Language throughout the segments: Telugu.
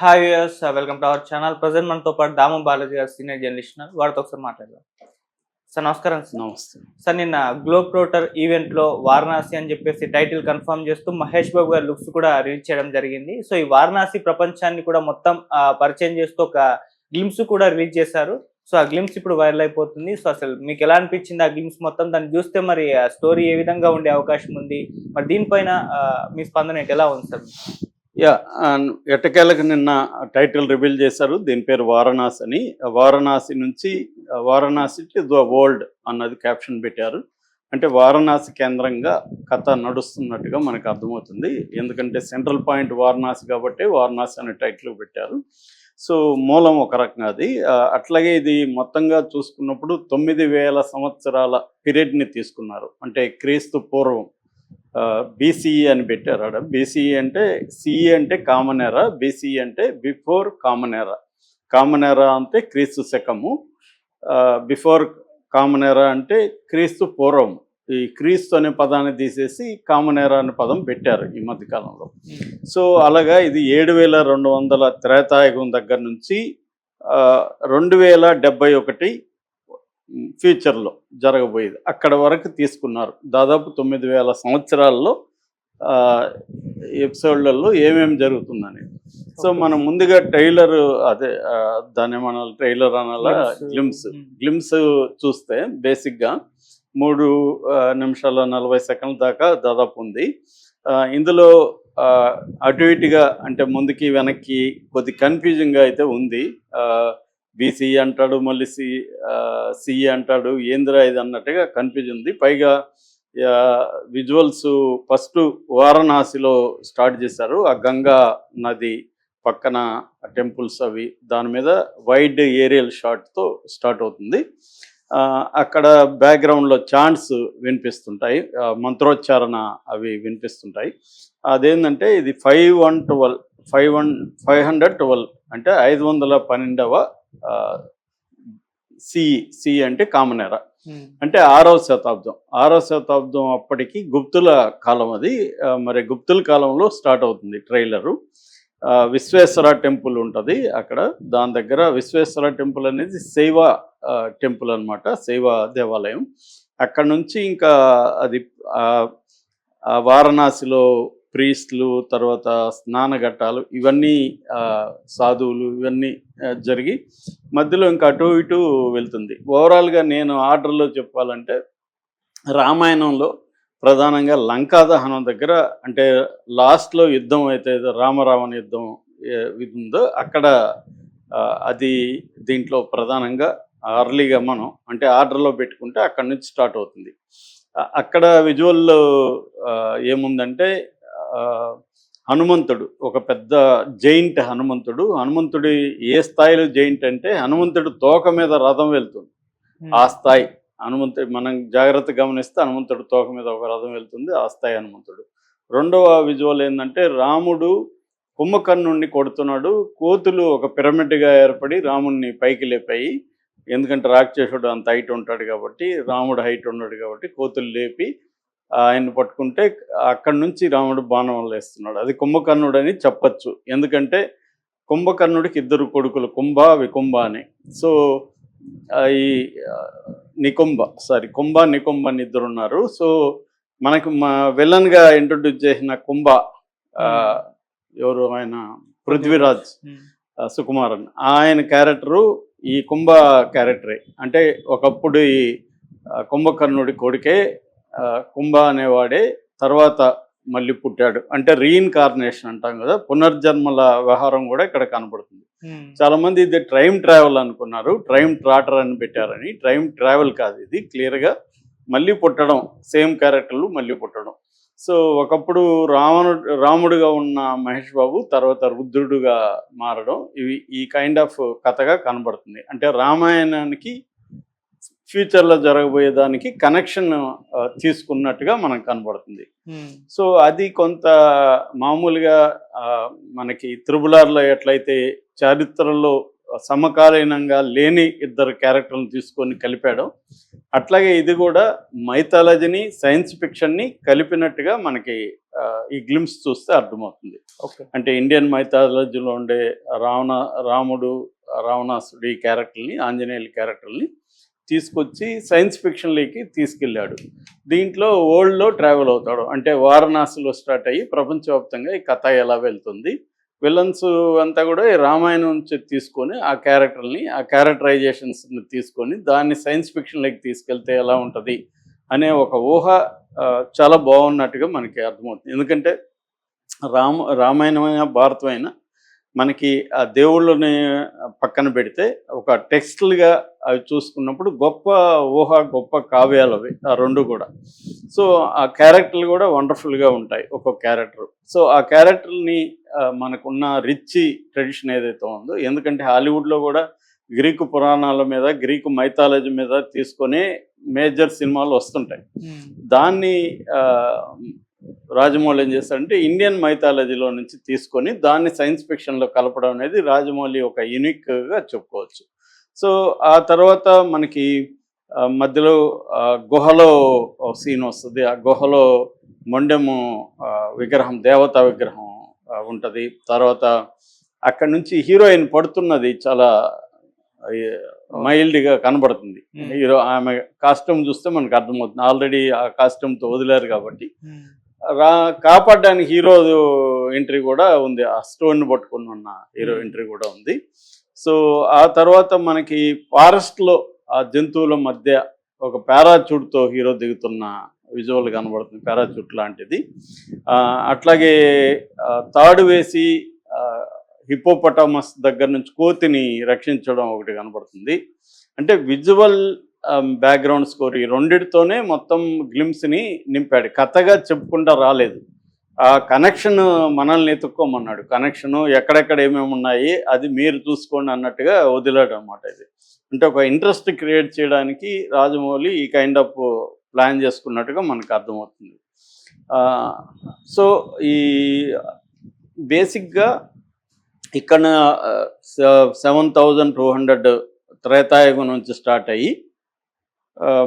Hi viewers welcome to our channel present మనతో పాటు దాము బాలాజీ గారు సీనియర్ జర్నలిస్ట్ ఉన్నారు. వారితో ఒకసారి మాట్లాడదాం. సార్ నమస్కారం సార్ నమస్తే. సార్ నిన్న గ్లోబ్ రోటర్ ఈవెంట్లో వారణాసి అని చెప్పేసి టైటిల్ కన్ఫర్మ్ చేస్తూ మహేష్ బాబు గారి లుక్స్ కూడా రిలీజ్ చేయడం జరిగింది. సో ఈ వారణాసి ప్రపంచాన్ని కూడా మొత్తం పరిచయం చేస్తూ ఒక గ్లిమ్స్ కూడా రిలీజ్ చేశారు. సో ఆ గ్లిమ్స్ ఇప్పుడు వైరల్ అయిపోతుంది. సో అసలు మీకు ఎలా అనిపించింది ఆ గ్లిమ్స్ మొత్తం? దాన్ని చూస్తే మరి స్టోరీ ఏ విధంగా ఉండే అవకాశం ఉంది? మరి దీనిపైన మీ స్పందన? ఎలా ఉంది సార్ యా ఎట్టకేలకు నిన్న టైటిల్ రివీల్ చేశారు. దీని పేరు వారణాసి అని. వారణాసి నుంచి వారణాసి టు ద వరల్డ్ అన్నది క్యాప్షన్ పెట్టారు. అంటే వారణాసి కేంద్రంగా కథ నడుస్తున్నట్టుగా మనకు అర్థమవుతుంది. ఎందుకంటే సెంట్రల్ పాయింట్ వారణాసి కాబట్టి వారణాసి అనే టైటిల్ పెట్టారు. సో మూలం ఒక రకంగా అది. అట్లాగే ఇది మొత్తంగా చూసుకున్నప్పుడు తొమ్మిది వేల సంవత్సరాల పీరియడ్ని తీసుకున్నారు. అంటే క్రీస్తు పూర్వం. బీసీఈ అని పెట్టారు ఆడ. బీసీఈ అంటే సిఈ అంటే కామన్ ఎరా బీసీఈ అంటే before common era common era అంటే క్రీస్తు శకము. బిఫోర్ కామన్ ఎరా అంటే క్రీస్తు పూర్వం. ఈ క్రీస్తు అనే పదాన్ని తీసేసి కామన్ ఎరా అనే పదం పెట్టారు ఈ మధ్య కాలంలో. సో అలాగా ఇది ఏడు వేల రెండు వందల త్రేతాయుగం దగ్గర నుంచి రెండు వేల డెబ్బై ఒకటి ఫ్యూచర్లో జరగబోయేది. అక్కడ వరకు తీసుకున్నారు. దాదాపు తొమ్మిది వేల సంవత్సరాల్లో ఆ, ఎపిసోడ్లలో ఏమేమి జరుగుతుందని. సో మనం ముందుగా ట్రైలర్ అదే దాన్ని ఏమనాలి ట్రైలర్ అనాలా? గ్లిమ్స్ గ్లిమ్స్ చూస్తే బేసిక్గా మూడు నిమిషాల నలభై సెకండ్ల దాకా దాదాపు ఉంది. ఇందులో అటు ఇటుగా అంటే ముందుకి వెనక్కి కొద్ది కన్ఫ్యూజింగ్గా అయితే ఉంది. బీసీ అంటాడు మళ్ళీ సి సి అంటాడు ఏందిరా ఇది అన్నట్టుగా కన్ఫ్యూజ్ ఉంది. పైగా విజువల్స్ ఫస్ట్ వారణాసిలో స్టార్ట్ చేశారు. ఆ గంగా నది పక్కన టెంపుల్స్ అవి దాని మీద వైడ్ ఏరియల్ షాట్తో స్టార్ట్ అవుతుంది. అక్కడ బ్యాక్గ్రౌండ్లో చాంట్స్ వినిపిస్తుంటాయి. మంత్రోచ్చారణ అవి వినిపిస్తుంటాయి. అదేంటంటే ఇది five one twelve five one five hundred twelve అంటే ఐదు వందల పన్నెండవ సి సి అంటే కామన్ ఎరా అంటే ఆరవ శతాబ్దం. ఆరవ శతాబ్దం అప్పటికి గుప్తుల కాలం అది. మరి గుప్తుల కాలంలో స్టార్ట్ అవుతుంది ట్రైలరు. విశ్వేశ్వర టెంపుల్ ఉంటుంది అక్కడ. దాని దగ్గర విశ్వేశ్వర టెంపుల్ అనేది శైవ టెంపుల్ అన్నమాట శైవ దేవాలయం. అక్కడ నుంచి ఇంకా అది వారణాసిలో ప్రీస్ట్లు తర్వాత స్నానఘట్టాలు ఇవన్నీ సాధువులు ఇవన్నీ జరిగి మధ్యలో ఇంకా అటు ఇటు వెళ్తుంది. ఓవరాల్గా నేను ఆర్డర్లో చెప్పాలంటే రామాయణంలో ప్రధానంగా లంకా దహనం దగ్గర అంటే లాస్ట్లో యుద్ధం అయితే రామరావణ యుద్ధం ఇది ఉందో అక్కడ అది దీంట్లో ప్రధానంగా అర్లీగా మనం అంటే ఆర్డర్లో పెట్టుకుంటే అక్కడ నుంచి స్టార్ట్ అవుతుంది. అక్కడ విజువల్ ఏముందంటే హనుమంతుడు ఒక పెద్ద జైంట్ హనుమంతుడు. హనుమంతుడి ఏ స్థాయిలో జైంట్ అంటే హనుమంతుడు తోక మీద రథం వెళ్తుంది. ఆ స్థాయి. హనుమంతుడు మనం జాగ్రత్త గమనిస్తే హనుమంతుడు తోక మీద ఒక రథం వెళ్తుంది ఆ స్థాయి హనుమంతుడు. రెండవ విజువల్ ఏంటంటే రాముడు కుంభకర్ణుడిని కొడుతున్నాడు. కోతులు ఒక పిరమిడ్గా ఏర్పడి రాముడిని పైకి లేపాయి. ఎందుకంటే రాక్షసుడు అంత హైట్ ఉంటాడు కాబట్టి రాముడు హైట్ ఉన్నాడు కాబట్టి కోతులు లేపి ఆయన్ని పట్టుకుంటే అక్కడి నుంచి రాముడు బాణం వేస్తున్నాడు అది కుంభకర్ణుడు అని చెప్పచ్చు. ఎందుకంటే కుంభకర్ణుడికి ఇద్దరు కొడుకులు కుంభ వికుంభ అని. సో ఈ నికుంభ సారీ కుంభ నికుంభ అని ఇద్దరు ఉన్నారు. సో మనకు మా విలన్గా ఇంట్రొడ్యూస్ చేసిన కుంభ ఎవరు ఆయన? పృథ్వీరాజ్ సుకుమారన్. ఆయన క్యారెక్టరు ఈ కుంభ క్యారెక్టరే అంటే ఒకప్పుడు ఈ కుంభకర్ణుడి కొడుకే కుంభ అనేవాడే తర్వాత మళ్ళీ పుట్టాడు. అంటే రీఇన్కార్నేషన్ అంటాం కదా పునర్జన్మల వ్యవహారం కూడా ఇక్కడ కనబడుతుంది. చాలా మంది ఇది ట్రైమ్ ట్రావెల్ అనుకున్నారు. ట్రైమ్ ట్రాటర్ అని పెట్టారని. ట్రైమ్ ట్రావెల్ కాదు ఇది. క్లియర్గా మళ్ళీ పుట్టడం సేమ్ క్యారెక్టర్లు మళ్ళీ పుట్టడం. సో ఒకప్పుడు రావణుడు రాముడుగా ఉన్న మహేష్ బాబు తర్వాత రుద్రుడుగా మారడం ఇవి ఈ కైండ్ ఆఫ్ కథగా కనబడుతుంది. అంటే రామాయణానికి ఫ్యూచర్లో జరగబోయే దానికి కనెక్షన్ తీసుకున్నట్టుగా మనకు కనబడుతుంది. సో అది కొంత మామూలుగా మనకి త్రిబులార్లో ఎట్లయితే చరిత్రలో సమకాలీనంగా లేని ఇద్దరు క్యారెక్టర్లను తీసుకొని కలిపాడో అట్లాగే ఇది కూడా మైథాలజీని సైన్స్ ఫిక్షన్ని కలిపినట్టుగా మనకి ఈ గ్లిమ్స్ చూస్తే అర్థమవుతుంది. ఓకే. అంటే ఇండియన్ మైథాలజీలో ఉండే రావణ రాముడు రావణాసుడు ఈ క్యారెక్టర్ని ఆంజనేయుల క్యారెక్టర్ని తీసుకొచ్చి సైన్స్ ఫిక్షన్లోకి తీసుకెళ్ళాడు. దీంట్లో వరల్డ్లో ట్రావెల్ అవుతాడు. అంటే వారణాసిలో స్టార్ట్ అయ్యి ప్రపంచవ్యాప్తంగా ఈ కథ ఎలా వెళ్తుంది విలన్స్ అంతా కూడా ఈ రామాయణం నుంచి తీసుకొని ఆ క్యారెక్టర్ని ఆ క్యారెక్టరైజేషన్స్ని తీసుకొని దాన్ని సైన్స్ ఫిక్షన్లోకి తీసుకెళ్తే ఎలా ఉంటుంది అనే ఒక ఊహ చాలా బాగున్నట్టుగా మనకి అర్థమవుతుంది. ఎందుకంటే రామ రామాయణమైన భారతమైన మనకి ఆ దేవుళ్ళని పక్కన పెడితే ఒక టెక్స్ట్లుగా అవి చూసుకున్నప్పుడు గొప్ప ఊహ గొప్ప కావ్యాలు అవి ఆ రెండు కూడా. సో ఆ క్యారెక్టర్లు కూడా వండర్ఫుల్గా ఉంటాయి ఒక్కొక్క క్యారెక్టర్. సో ఆ క్యారెక్టర్ని మనకున్న రిచ్ ట్రెడిషన్ ఏదైతే ఉందో ఎందుకంటే హాలీవుడ్లో కూడా గ్రీకు పురాణాల మీద గ్రీకు మైథాలజీ మీద తీసుకొని మేజర్ సినిమాలు వస్తుంటాయి. దాన్ని రాజమౌళి ఏం చేస్తాడంటే ఇండియన్ మైథాలజీలో నుంచి తీసుకొని దాన్ని సైన్స్ ఫిక్షన్లో కలపడం అనేది రాజమౌళి ఒక యూనిక్గా చెప్పుకోవచ్చు. సో ఆ తర్వాత మనకి మధ్యలో గుహలో సీన్ వస్తుంది. ఆ గుహలో మొండెము విగ్రహం దేవతా విగ్రహం ఉంటుంది. తర్వాత అక్కడ నుంచి హీరోయిన్ పడుతున్నది చాలా మైల్డ్గా కనబడుతుంది. హీరో ఆమె కాస్ట్యూమ్ చూస్తే మనకు అర్థమవుతుంది. ఆల్రెడీ ఆ కాస్ట్యూమ్తో వదిలేరు కాబట్టి. కాపాడడానికి హీరో ఎంట్రీ కూడా ఉంది. ఆ స్టోన్ పట్టుకుని ఉన్న హీరో. ఎంట్రీ కూడా ఉంది. సో ఆ తర్వాత మనకి ఫారెస్ట్లో ఆ జంతువుల మధ్య ఒక పారాచూట్తో హీరో దిగుతున్న విజువల్ కనబడుతుంది. పారాచూట్ లాంటిది. ఆ, అట్లాగే తాడు వేసి హిపోపటామస్ దగ్గర నుంచి కోతిని రక్షించడం ఒకటి కనబడుతుంది. అంటే విజువల్ Um, బ్యాక్గ్రౌండ్ స్కోర్ ఈ రెండిటితోనే మొత్తం గ్లిమ్స్ని నింపాడు. కథగా చెప్పుకుంటా రాలేదు. ఆ కనెక్షన్ మనల్ని ఎత్తుక్కోమన్నాడు. కనెక్షను ఎక్కడెక్కడ ఏమేమి ఉన్నాయి అది మీరు చూసుకోండి అన్నట్టుగా వదిలాడు అనమాట ఇది. అంటే ఒక ఇంట్రెస్ట్ క్రియేట్ చేయడానికి రాజమౌళి ఈ కైండ్ ఆఫ్ ప్లాన్ చేసుకున్నట్టుగా మనకు అర్థమవుతుంది. సో ఈ బేసిక్గా ఇక్కడ seven thousand two hundred Treta Yuga నుంచి స్టార్ట్ అయ్యి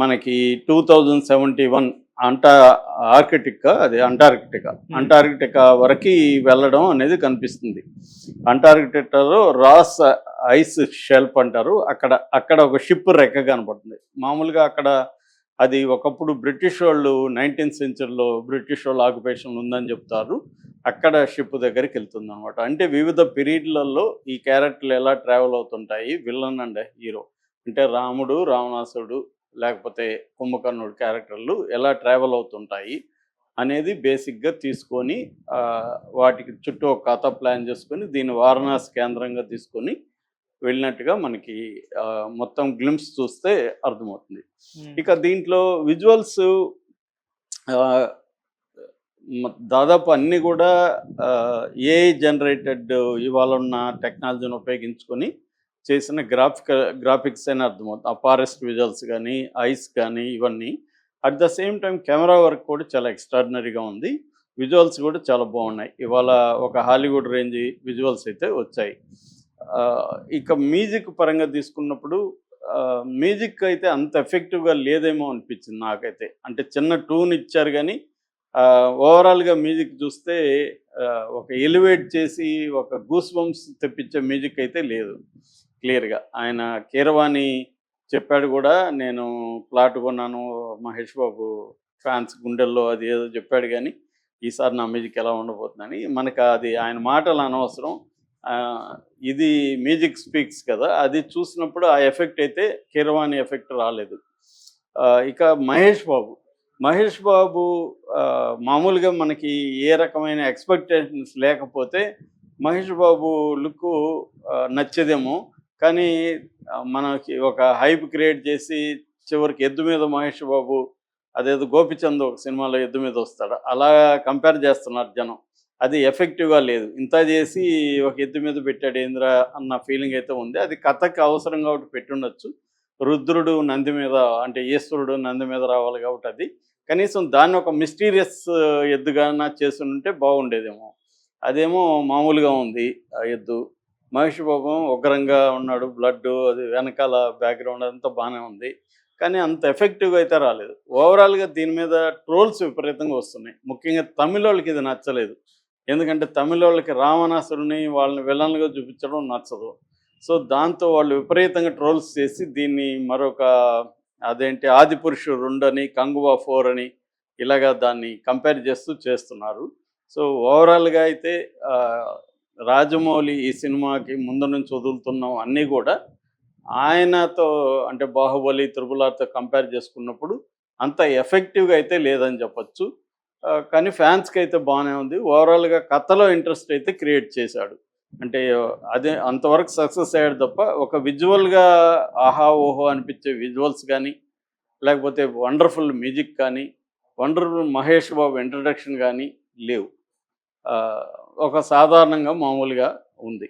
మనకి టూ థౌజండ్ సెవెంటీ వన్ అంటా ఆర్కిటికా అది అంటార్కిటికా. అంటార్కిటికా వరకు వెళ్ళడం అనేది కనిపిస్తుంది. అంటార్కిటికాలో రాస్ ఐస్ షెల్ఫ్ అంటారు. అక్కడ అక్కడ ఒక షిప్ రెక్క కనపడుతుంది. మామూలుగా అక్కడ అది ఒకప్పుడు బ్రిటిష్ వాళ్ళు నైన్టీన్త్ సెంచరీలో బ్రిటిష్ వాళ్ళు ఆక్యుపేషన్ ఉందని చెప్తారు. అక్కడ షిప్ దగ్గరికి వెళ్తుంది అనమాట అంటే వివిధ పీరియడ్లలో ఈ క్యారెక్టర్లు ఎలా ట్రావెల్ అవుతుంటాయి విలన్ అండ్ హీరో. అంటే రాముడు రావణాసుడు లేకపోతే కుంభకర్ణుడు క్యారెక్టర్లు ఎలా ట్రావెల్ అవుతుంటాయి అనేది బేసిక్గా తీసుకొని వాటికి చుట్టూ ఒక కథ ప్లాన్ చేసుకొని దీన్ని వారణాసి కేంద్రంగా తీసుకొని వెళ్ళినట్టుగా మనకి మొత్తం గ్లిమ్స్ చూస్తే అర్థమవుతుంది. ఇక దీంట్లో విజువల్స్ దాదాపు అన్నీ కూడా ఏ జనరేటెడ్ ఇవాళ ఉన్న టెక్నాలజీని ఉపయోగించుకొని చేసిన గ్రాఫిక గ్రాఫిక్స్ అని అర్థమవుతుంది. ఆ ఫారెస్ట్ విజువల్స్ కానీ ఐస్ కానీ ఇవన్నీ. At the same time camera work కూడా చాలా ఎక్స్ట్రాడినరీగా ఉంది. విజువల్స్ కూడా చాలా బాగున్నాయి. ఇవాళ ఒక హాలీవుడ్ రేంజ్ విజువల్స్ అయితే వచ్చాయి. ఇక మ్యూజిక్ పరంగా తీసుకున్నప్పుడు మ్యూజిక్ అయితే అంత ఎఫెక్టివ్గా లేదేమో అనిపించింది నాకైతే. అంటే చిన్న టూన్ ఇచ్చారు కానీ ఓవరాల్గా మ్యూజిక్ చూస్తే ఒక ఎలివేట్ చేసి ఒక గూస్ బంప్స్ తెప్పించే మ్యూజిక్ అయితే లేదు. క్లియర్గా. ఆయన కీరవాణి చెప్పాడు కూడా నేను ప్లాట్ కొన్నాను మహేష్ బాబు ఫ్యాన్స్ గుండెల్లో అది ఏదో చెప్పాడు కానీ ఈసారి నా మ్యూజిక్ ఎలా ఉండబోతుందని. మనకు అది ఆయన మాటలు అనవసరం. ఇది మ్యూజిక్ స్పీక్స్ కదా అది చూసినప్పుడు ఆ ఎఫెక్ట్ అయితే కీరవాణి ఎఫెక్ట్ రాలేదు. ఇక మహేష్ బాబు. మహేష్ బాబు మామూలుగా మనకి ఏ రకమైన ఎక్స్పెక్టేషన్స్ లేకపోతే మహేష్ బాబు లుక్ నచ్చేదేమో. కానీ మనకి ఒక హైప్ క్రియేట్ చేసి చివరికి ఎద్దు మీద మహేష్ బాబు అదేదో గోపిచంద్ ఒక సినిమాలో ఎద్దు మీద వస్తాడు. అలా కంపేర్ చేస్తున్నారు జనం. అది ఎఫెక్టివ్గా లేదు. ఇంత చేసి ఒక ఎద్దు మీద పెట్టాడు ఏంద్ర అన్న ఫీలింగ్ అయితే ఉంది. అది కథకు అవసరం కాబట్టి పెట్టుండొచ్చు. రుద్రుడు నంది మీద అంటే ఈశ్వరుడు నంది మీద రావాలి కాబట్టి అది. కనీసం దాన్ని ఒక మిస్టీరియస్ ఎద్దుగానా చేస్తుంటే బాగుండేదేమో. అదేమో మామూలుగా ఉంది ఆ ఎద్దు. మహేష్ బాబు ఉగ్రంగా ఉన్నాడు బ్లడ్ అది వెనకాల బ్యాక్గ్రౌండ్ అంతా బాగానే ఉంది. కానీ అంత ఎఫెక్టివ్గా అయితే రాలేదు. ఓవరాల్గా దీని మీద ట్రోల్స్ విపరీతంగా వస్తున్నాయి. ముఖ్యంగా తమిళ వాళ్ళకి ఇది నచ్చలేదు. ఎందుకంటే తమిళ వాళ్ళకి రావణాసురుని వాళ్ళని విలన్లుగా చూపించడం నచ్చదు. సో దాంతో వాళ్ళు విపరీతంగా ట్రోల్స్ చేసి దీన్ని మరొక అదేంటి ఆది పురుషుడు రెండు అని కంగువా ఫోర్ అని ఇలాగా దాన్ని కంపేర్ చేస్తూ చేస్తున్నారు. సో ఓవరాల్గా అయితే రాజమౌళి ఈ సినిమాకి ముందు నుంచి వదులుతున్నాం అన్నీ కూడా ఆయనతో అంటే బాహుబలి త్రిపులతో కంపేర్ చేసుకున్నప్పుడు అంత ఎఫెక్టివ్గా అయితే లేదని చెప్పచ్చు. కానీ ఫ్యాన్స్కి అయితే బాగానే ఉంది. ఓవరాల్గా కథలో ఇంట్రెస్ట్ అయితే క్రియేట్ చేశాడు. అంటే అదే అంతవరకు సక్సెస్ అయ్యాడు తప్ప ఒక విజువల్గా ఆహా ఓహో అనిపించే విజువల్స్ కానీ లేకపోతే వండర్ఫుల్ మ్యూజిక్ కానీ వండర్ఫుల్ మహేష్ బాబు ఇంట్రడక్షన్ కానీ లేవు. ఆ, ఒక సాధారణంగా మామూలుగా ఉంది.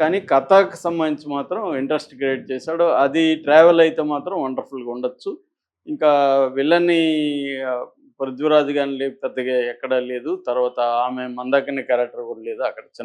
కానీ కథకు సంబంధించి మాత్రం ఇంట్రెస్ట్ క్రియేట్ చేశాడు. అది ట్రావెల్ అయితే మాత్రం వండర్ఫుల్గా ఉండొచ్చు. ఇంకా విలన్ని పృథ్వీరాజు కానీ లేదు పెద్దగా ఎక్కడా లేదు. తర్వాత ఆమె మందాకిని క్యారెక్టర్ కూడా లేదు అక్కడ చిన్న